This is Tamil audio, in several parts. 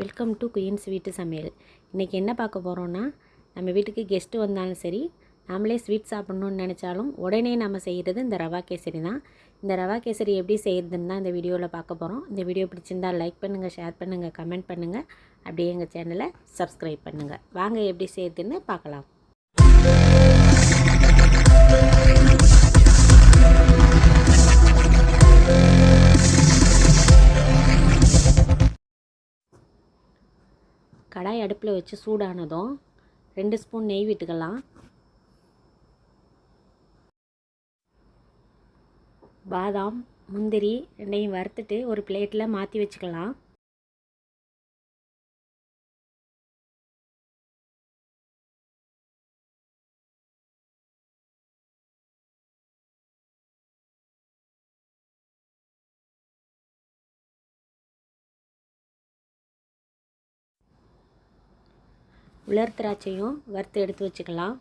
வெல்கம் டு குயின்ஸ் வீட்டு சமையல் இன்றைக்கி என்ன பார்க்க போகிறோன்னா நம்ம வீட்டுக்கு கெஸ்ட்டு வந்தாலும் சரி நாமளே ஸ்வீட் சாப்பிட்ணுன்னு நினச்சாலும் உடனே நம்ம செய்கிறது இந்த ரவா கேசரி தான். இந்த ரவா கேசரி எப்படி செய்கிறதுன்னு தான் இந்த வீடியோவில் பார்க்க போகிறோம் இந்த வீடியோ பிடிச்சிருந்தால் லைக் பண்ணுங்கள் ஷேர் பண்ணுங்கள் கமெண்ட் பண்ணுங்கள் அப்படியே எங்கள் சேனலை சப்ஸ்கிரைப் பண்ணுங்கள் வாங்க எப்படி செய்கிறதுன்னு பார்க்கலாம். கடாய் அடுப்பில் வச்சு சூடானதும் ரெண்டு ஸ்பூன் நெய் விட்டுக்கலாம். பாதாம் முந்திரி ரெண்டையும் வறுத்துட்டு ஒரு பிளேட்டில் மாற்றி வச்சுக்கலாம். உலர் திராட்சையும் வறுத்து எடுத்து வச்சுக்கலாம்.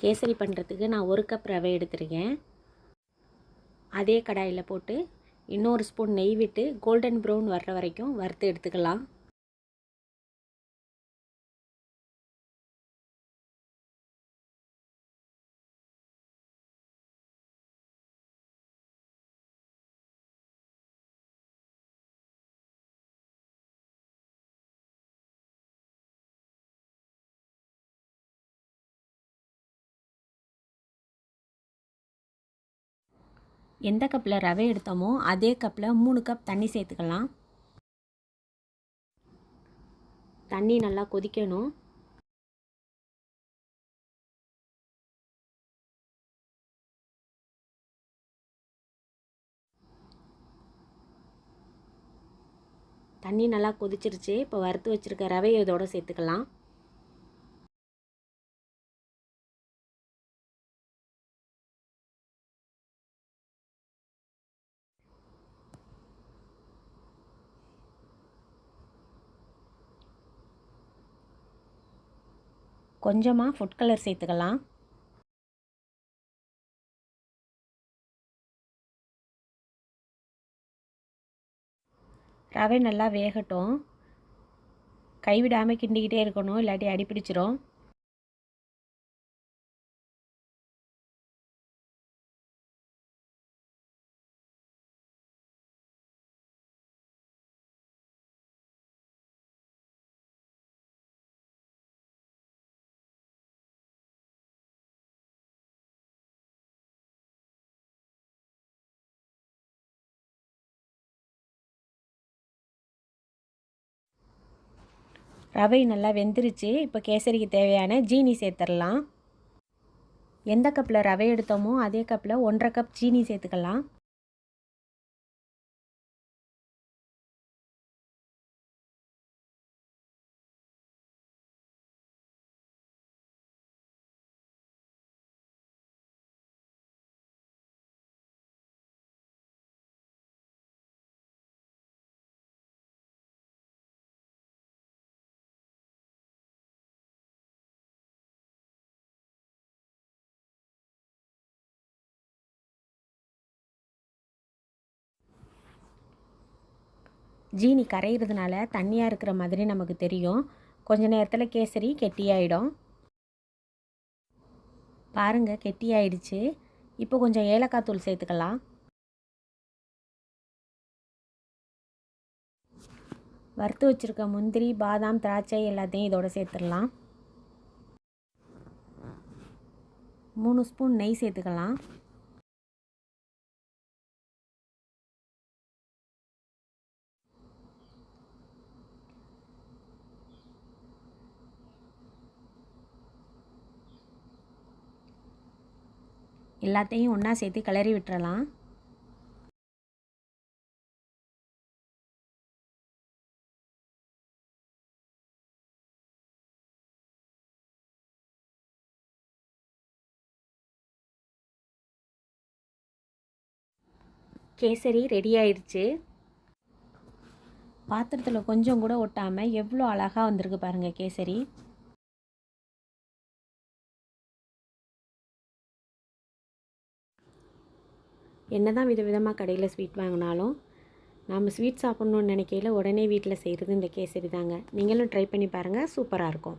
கேசரி பண்ணுறதுக்கு நான் ஒரு கப் ரவை எடுத்துருக்கேன். அதே கடாயில் போட்டு இன்னொரு ஸ்பூன் நெய் விட்டு கோல்டன் ப்ரௌன் வர்ற வரைக்கும் வறுத்து எடுத்துக்கலாம். எந்த கப்பில் ரவை எடுத்தோமோ அதே கப்பில் மூணு கப் தண்ணி சேர்த்துக்கலாம். தண்ணி நல்லா கொதிக்கணும். தண்ணி நல்லா கொதிச்சிருச்சு. இப்போ வறுத்து வச்சுருக்க ரவையை இதோடு சேர்த்துக்கலாம். கொஞ்சமாக ஃபுட் கலர் சேர்த்துக்கலாம். ரவை நல்லா வேகட்டும். கைவிடாமல் கிண்டிக்கிட்டே இருக்கணும் இல்லாட்டி அடிப்பிடிச்சிரும். ரவை நல்லா வெந்துருச்சு. இப்போ கேசரிக்கு தேவையான ஜீனி சேர்த்துடலாம். எந்த கப்பில் ரவை எடுத்தோமோ அதே கப்பில் ஒன்றரை கப் ஜீனி சேர்த்துக்கலாம். ஜீனி கரையிறதுனால தண்ணியாக இருக்கிற மாதிரி நமக்கு தெரியும். கொஞ்ச நேரத்தில் கேசரி கெட்டியாயிடும். பாருங்கள் கெட்டியாயிடுச்சு. இப்போ கொஞ்சம் ஏலக்காய் தூள் சேர்த்துக்கலாம். வறுத்து வச்சுருக்க முந்திரி பாதாம் திராட்சை எல்லாத்தையும் இதோட சேர்த்துடலாம். மூணு ஸ்பூன் நெய் சேர்த்துக்கலாம். எல்லாத்தையும் ஒன்றா சேர்த்து கிளறி விட்டுறலாம். கேசரி ரெடி ஆயிடுச்சு பாத்திரத்தில் கொஞ்சம் கூட ஒட்டாமல் எவ்வளோ அழகாக வந்திருக்கு பாருங்கள் கேசரி. என்ன தான் விதவிதமாக கடையில் ஸ்வீட் வாங்கினாலும் நாம் ஸ்வீட் சாப்பிட்ணுன்னு நினைக்கையில் உடனே வீட்டில் செய்கிறது இந்த கேசரி தாங்க நீங்களும் ட்ரை பண்ணி பாருங்கள் சூப்பராக இருக்கும்.